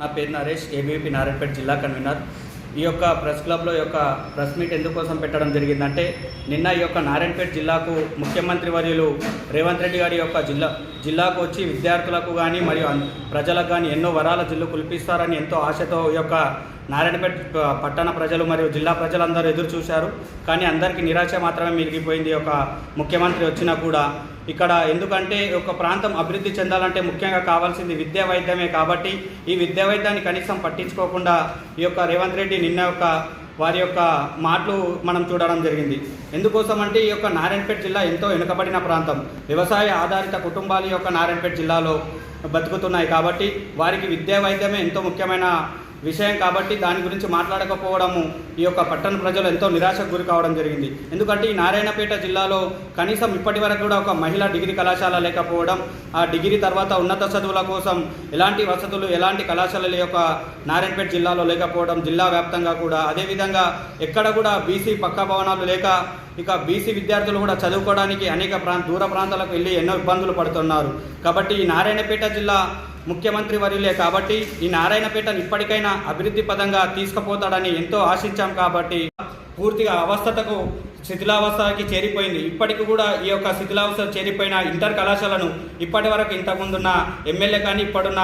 నా పేరు నరేష్ ఏబీపీ నారాయణపేట జిల్లా కన్వీనర్. ఈ యొక్క ప్రెస్ క్లబ్లో యొక్క ప్రెస్ మీట్ ఎందుకోసం పెట్టడం జరిగిందంటే నిన్న ఈ యొక్క నారాయణపేట జిల్లాకు ముఖ్యమంత్రి వర్యులు రేవంత్ రెడ్డి గారి యొక్క జిల్లా జిల్లాకు వచ్చి విద్యార్థులకు కానీ మరియు ప్రజలకు కానీ ఎన్నో వరాల జిల్లు కులిపిస్తారని ఎంతో ఆశతో ఈ యొక్క నారాయణపేట పట్టణ ప్రజలు మరియు జిల్లా ప్రజలందరూ ఎదురు చూశారు. కానీ అందరికీ నిరాశ మాత్రమే మిగిలిపోయింది. ఒక యొక్క ముఖ్యమంత్రి వచ్చినా కూడా ఇక్కడ ఎందుకంటే ఒక ప్రాంతం అభివృద్ధి చెందాలంటే ముఖ్యంగా కావాల్సింది విద్యా వైద్యమే కాబట్టి ఈ విద్యా వైద్యాన్ని కనీసం పట్టించుకోకుండా ఈ యొక్క రేవంత్ రెడ్డి నిన్న యొక్క వారి యొక్క మాటలు మనం చూడడం జరిగింది. ఎందుకోసం అంటే ఈ యొక్క నారాయణపేట జిల్లా ఎంతో వెనుకబడిన ప్రాంతం. వ్యవసాయ ఆధారిత కుటుంబాలు ఈ యొక్క నారాయణపేట జిల్లాలో బతుకుతున్నాయి కాబట్టి వారికి విద్యా వైద్యమే ఎంతో ముఖ్యమైన విషయం కాబట్టి దాని గురించి మాట్లాడకపోవడము ఈ యొక్క పట్టణ ప్రజలు ఎంతో నిరాశకు గురి కావడం జరిగింది. ఎందుకంటే ఈ నారాయణపేట జిల్లాలో కనీసం ఇప్పటి వరకు కూడా ఒక మహిళా డిగ్రీ కళాశాల లేకపోవడం ఆ డిగ్రీ తర్వాత ఉన్నత చదువుల కోసం ఎలాంటి వసతులు ఎలాంటి కళాశాలల యొక్క నారాయణపేట జిల్లాలో లేకపోవడం జిల్లా వ్యాప్తంగా కూడా. అదేవిధంగా ఎక్కడ కూడా బీసీ పక్క భవనాలు లేక ఇక బీసీ విద్యార్థులు కూడా చదువుకోవడానికి అనేక ప్రాంత దూర ప్రాంతాలకు వెళ్ళి ఎన్నో ఇబ్బందులు పడుతున్నారు. కాబట్టి ఈ నారాయణపేట జిల్లా ముఖ్యమంత్రి వర్యులే కాబట్టి ఈ నారాయణపేటను ఇప్పటికైనా అభివృద్ధి పదంగా తీసుకుపోతాడని ఎంతో ఆశించాం కాబట్టి పూర్తిగా అవస్థతకు శిథిలావస్థకి చేరిపోయింది. ఇప్పటికి కూడా ఈ యొక్క శిథిలావస్థ చేరిపోయిన ఇంటర్ కళాశాలను ఇప్పటి వరకు ఇంతకుముందున్న ఎమ్మెల్యే కానీ ఇప్పుడున్న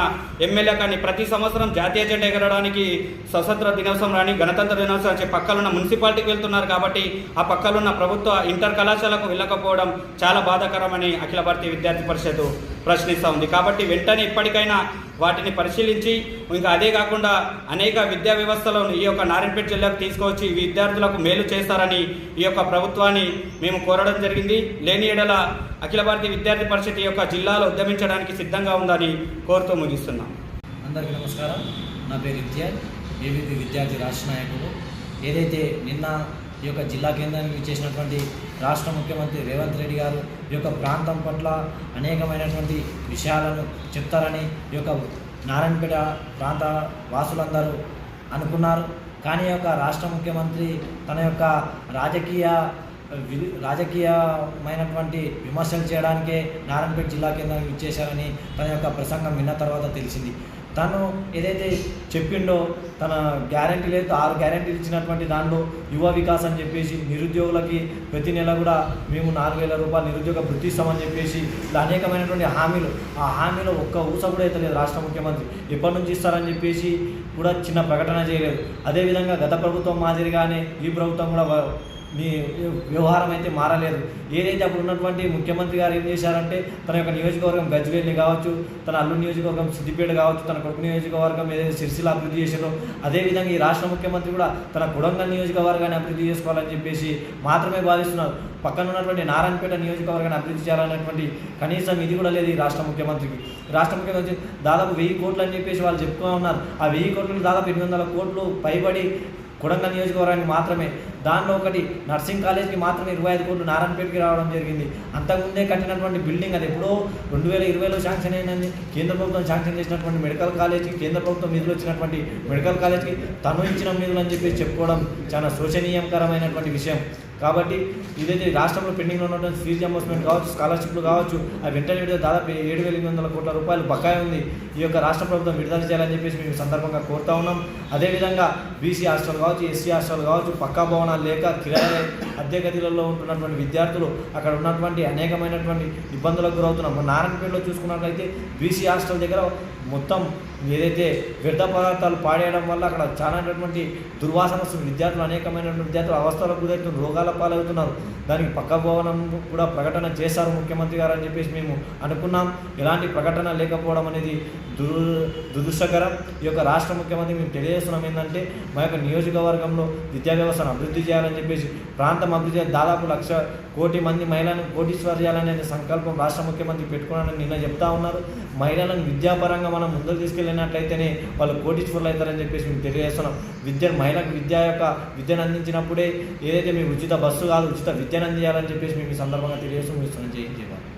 ఎమ్మెల్యే కానీ ప్రతి సంవత్సరం జాతీయ జెండా ఎగరడానికి స్వతంత్ర దినోత్సవం రాని గణతంత్ర దినోత్సవం వచ్చి పక్కలున్న మున్సిపాలిటీకి వెళ్తున్నారు కాబట్టి ఆ పక్కలున్న ప్రభుత్వ ఇంటర్ కళాశాలకు వెళ్ళకపోవడం చాలా బాధాకరమని అఖిల భారతీయ విద్యార్థి పరిషత్ ప్రశ్నిస్తూ ఉంది. కాబట్టి వెంటనే ఇప్పటికైనా వాటిని పరిశీలించి ఇంకా అదే కాకుండా అనేక విద్యా వ్యవస్థలను ఈ యొక్క నారాయణపేట జిల్లాకు తీసుకువచ్చి విద్యార్థులకు మేలు చేస్తారని ఈ యొక్క ప్రభుత్వాన్ని మేము కోరడం జరిగింది. లేని ఎడల అఖిల భారతీయ విద్యార్థి పరిషత్ ఈ యొక్క జిల్లాలో ఉద్యమించడానికి సిద్ధంగా ఉందని కోరుతూ ముగిస్తున్నాం. అందరికీ నమస్కారం. నా పేరు ఇత్యాజ్ ఏబీపీ విద్యార్థి రాష్ట్ర నాయకుడు ఏదైతే నిన్న ఈ యొక్క జిల్లా కేంద్రానికి చేసినటువంటి రాష్ట్ర ముఖ్యమంత్రి రేవంత్ రెడ్డి గారు ఈ యొక్క ప్రాంతం పట్ల అనేకమైనటువంటి విషయాలను చెప్తారని ఈ యొక్క నారాయణపేట ప్రాంత వాసులందరూ అనుకున్నారు. కానీ ఈ యొక్క రాష్ట్ర ముఖ్యమంత్రి తన యొక్క రాజకీయ వి- రాజకీయమైనటువంటి విమర్శలు చేయడానికే నారాయణపేట జిల్లా కేంద్రానికి ఇచ్చేశారని తన యొక్క ప్రసంగం విన్న తర్వాత తెలిసింది. తను ఏదైతే చెప్పిండో తన గ్యారంటీ లేదు ఆరు గ్యారంటీలు ఇచ్చినటువంటి దానిలో యువ వికాస్ అని చెప్పేసి నిరుద్యోగులకి ప్రతి నెల కూడా మేము నాలుగు వేల రూపాయలు నిరుద్యోగ వృత్తి ఇస్తామని చెప్పేసి ఇలా అనేకమైనటువంటి హామీలు. ఆ హామీలో ఒక్క ఊస కూడా అయితే లేదు రాష్ట్ర ముఖ్యమంత్రి. ఎప్పటి నుంచి ఇస్తారని చెప్పేసి కూడా చిన్న ప్రకటన చేయలేదు. అదేవిధంగా గత ప్రభుత్వం మాదిరిగానే ఈ ప్రభుత్వం కూడా మీ వ్యవహారం అయితే మారలేదు. ఏదైతే అప్పుడు ఉన్నటువంటి ముఖ్యమంత్రి గారు ఏం చేశారంటే తన యొక్క నియోజకవర్గం గజ్వేల్ని కావచ్చు తన అల్లు నియోజకవర్గం సిద్దిపేట కావచ్చు తన కొడుకు నియోజకవర్గం ఏదైతే సిరిసిల్ల అభివృద్ధి చేశారో అదేవిధంగా ఈ రాష్ట్ర ముఖ్యమంత్రి కూడా తన కొడంగల్ నియోజకవర్గాన్ని అభివృద్ధి చేసుకోవాలని చెప్పేసి మాత్రమే భావిస్తున్నారు. పక్కన ఉన్నటువంటి నారాయణపేట నియోజకవర్గాన్ని అభివృద్ధి చేయాలనేటువంటి కనీసం ఇది కూడా లేదు ఈ రాష్ట్ర ముఖ్యమంత్రికి. రాష్ట్ర ముఖ్యమంత్రి దాదాపు వెయ్యి కోట్లు అని చెప్పేసి వాళ్ళు చెప్తూ ఉన్నారు. ఆ వెయ్యి కోట్లు దాదాపు ఎనిమిది వందల కోట్లు పైబడి కొడంగల్ నియోజకవర్గానికి మాత్రమే దానిలో ఒకటి నర్సింగ్ కాలేజ్కి మాత్రమే ఇరవై ఐదు కోట్లు నారాయణపేటకి రావడం జరిగింది. అంతకుముందే కట్టినటువంటి బిల్డింగ్ అది ఎప్పుడో రెండు వేల ఇరవైలో శాంక్షన్ అయినది కేంద్ర ప్రభుత్వం శాంక్షన్ చేసినటువంటి మెడికల్ కాలేజ్కి కేంద్ర ప్రభుత్వం నిధులు వచ్చినటువంటి మెడికల్ కాలేజ్కి తను ఇచ్చిన నిధులు అని చెప్పి చెప్పుకోవడం చాలా శోచనీయకరమైనటువంటి విషయం. కాబట్టి ఇదైతే రాష్ట్రంలో పెండింగ్లో ఉన్నటువంటి ఫీజు ఎంబర్స్మెంట్ కావచ్చు స్కాలర్షిప్లు కావచ్చు అవి వెంటనే విడుదల దాదాపు ఏడు వేల ఎనిమిది వందల కోట్ల రూపాయలు బకాయి ఉంది. ఈ యొక్క రాష్ట్ర ప్రభుత్వం విడుదల చేయాలని చెప్పేసి మేము సందర్భంగా కోరుతా ఉన్నాం. అదేవిధంగా బీసీ హాస్టల్ కావచ్చు ఎస్సీ హాస్టల్ కావచ్చు పక్కా భవనాలు లేక కిరాయి అద్దె గదిలలో ఉంటున్నటువంటి విద్యార్థులు అక్కడ ఉన్నటువంటి అనేకమైనటువంటి ఇబ్బందులకు గురవుతున్నాం మన నారాయణపేటలో చూసుకున్నట్లయితే బీసీ హాస్టల్ దగ్గర మొత్తం ఏదైతే వ్యర్థ పదార్థాలు పాడేయడం వల్ల అక్కడ చాలాటువంటి దుర్వాసన వస్తుంది. విద్యార్థులు అనేకమైనటువంటి విద్యార్థులు అవస్థలకు గురవుతున్నారు రోగాల పాలవుతున్నారు. దానికి పక్క భవనం కూడా ప్రకటన చేశారు ముఖ్యమంత్రి గారు అని చెప్పేసి మేము అనుకున్నాం. ఎలాంటి ప్రకటన లేకపోవడం అనేది దురు దురదృష్టకరం. ఈ యొక్క రాష్ట్ర ముఖ్యమంత్రి మేము తెలియజేస్తున్నాం ఏంటంటే మా యొక్క నియోజకవర్గంలో విద్యా వ్యవస్థను అభివృద్ధి చేయాలని చెప్పేసి ప్రాంతం అభివృద్ధి దాదాపు లక్ష కోటి మంది మహిళలను కోటీశ్వర చేయాలనే సంకల్పం రాష్ట్ర ముఖ్యమంత్రి పెట్టుకున్నానని నిన్న చెప్తా ఉన్నారు. మహిళలను విద్యాపరంగా మనం ముందుకు తీసుకెళ్ళినట్లయితేనే వాళ్ళు కోటీశ్వరులు అవుతారని చెప్పేసి మేము తెలియజేస్తున్నాం. విద్య మహిళకు విద్య యొక్క విద్యను అందించినప్పుడే ఏదైతే మేము ఉచిత బస్సు కాదు ఉచిత విద్యను అందించాలని చెప్పేసి మేము ఈ సందర్భంగా తెలియజేస్తున్నాం. ఇస్తున్నాం సంజయించేవారు